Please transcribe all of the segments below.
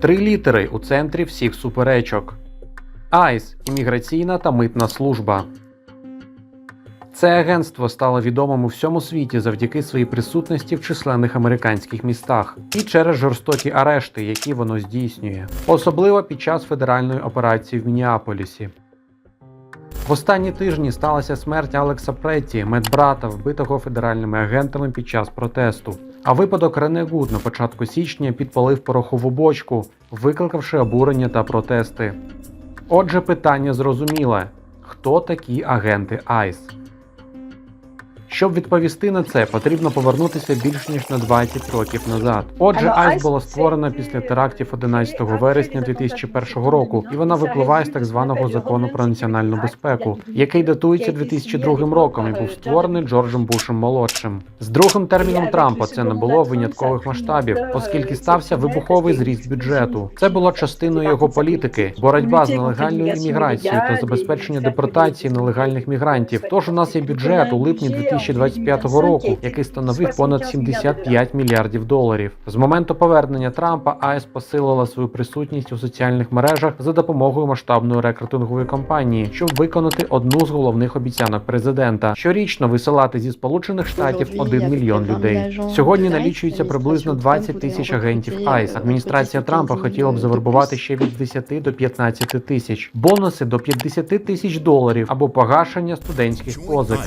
Три літери у центрі всіх суперечок. АЙС імміграційна та митна служба. Це агентство стало відомим у всьому світі завдяки своїй присутності в численних американських містах і через жорстокі арешти, які воно здійснює, особливо під час федеральної операції в Мініаполісі. В останні тижні сталася смерть Алекса Претті, медбрата, вбитого федеральними агентами під час протесту. А випадок Рене Гуд на початку січня підпалив порохову бочку, викликавши обурення та протести. Отже, питання зрозуміле: хто такі агенти ICE? Щоб відповісти на це, потрібно повернутися більш ніж на 20 років назад. Отже, ICE була створена після терактів 11 вересня 2001 року, і вона випливає з так званого закону про національну безпеку, який датується 2002 роком і був створений Джорджем Бушем молодшим. З другим терміном Трампа це не було виняткових масштабів, оскільки стався вибуховий зріст бюджету. Це було частиною його політики, боротьба з нелегальною імміграцією та забезпечення депортації нелегальних мігрантів. Тож у нас є бюджет у липні 2025 року, який становив понад 75 мільярдів доларів. З моменту повернення Трампа АЕС посилила свою присутність у соціальних мережах за допомогою масштабної рекрутингової кампанії, щоб виконати одну з головних обіцянок президента щорічно висилати зі Сполучених Штатів 1 мільйон людей. Сьогодні налічується приблизно 20 тисяч агентів АЙС. Адміністрація Трампа хотіла б завербувати ще від 10 до 15 тисяч, бонуси до 50 тисяч доларів або погашення студентських позик.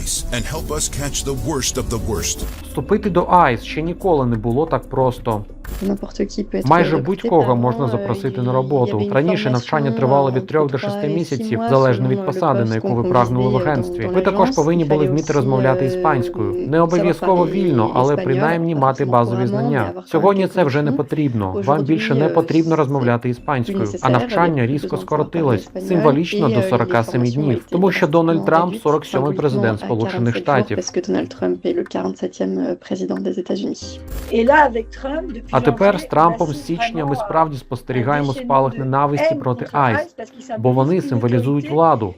Catch the. Вступити до АЙС ще ніколи не було так просто. N'importe qui peut être Майже будь-кого можна запросити euh, на роботу. Раніше навчання тривало від 3 до trois 6 et six місяців, залежно від посади, на яку ви прагнули в euh, агентстві. Ви також повинні були вміти розмовляти euh, іспанською. Не обов'язково вільно, але принаймні мати базові знання. Сьогодні це вже не потрібно. Вам більше не euh, потрібно розмовляти іспанською, а навчання різко скоротилось символічно до euh, les 47 formations днів, тому що Дональд Трамп réduites, 47-й президент Сполучених 47 jours, Штатів. Parce que Donald Trump est le 47e président des États-Unis. Et là, avec Trump, depuis А тепер з Трампом з січня ми справді спостерігаємо спалах ненависті проти АЙС, бо вони символізують владу.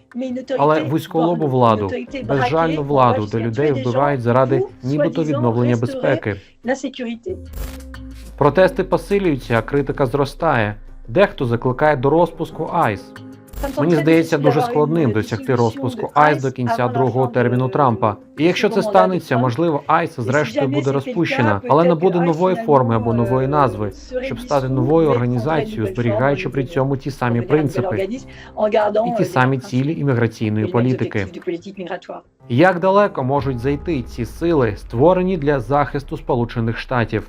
Але вузьколобу владу, безжальну владу, де людей вбивають заради нібито відновлення безпеки. Протести посилюються, а критика зростає. Дехто закликає до розпуску АЙС. Мені здається дуже складним досягти розпуску АЙС до кінця другого терміну Трампа. І якщо це станеться, можливо, АЙС зрештою буде розпущена, але не буде нової форми або нової назви, щоб стати новою організацією, зберігаючи при цьому ті самі принципи і ті самі цілі імміграційної політики. Як далеко можуть зайти ці сили, створені для захисту Сполучених Штатів?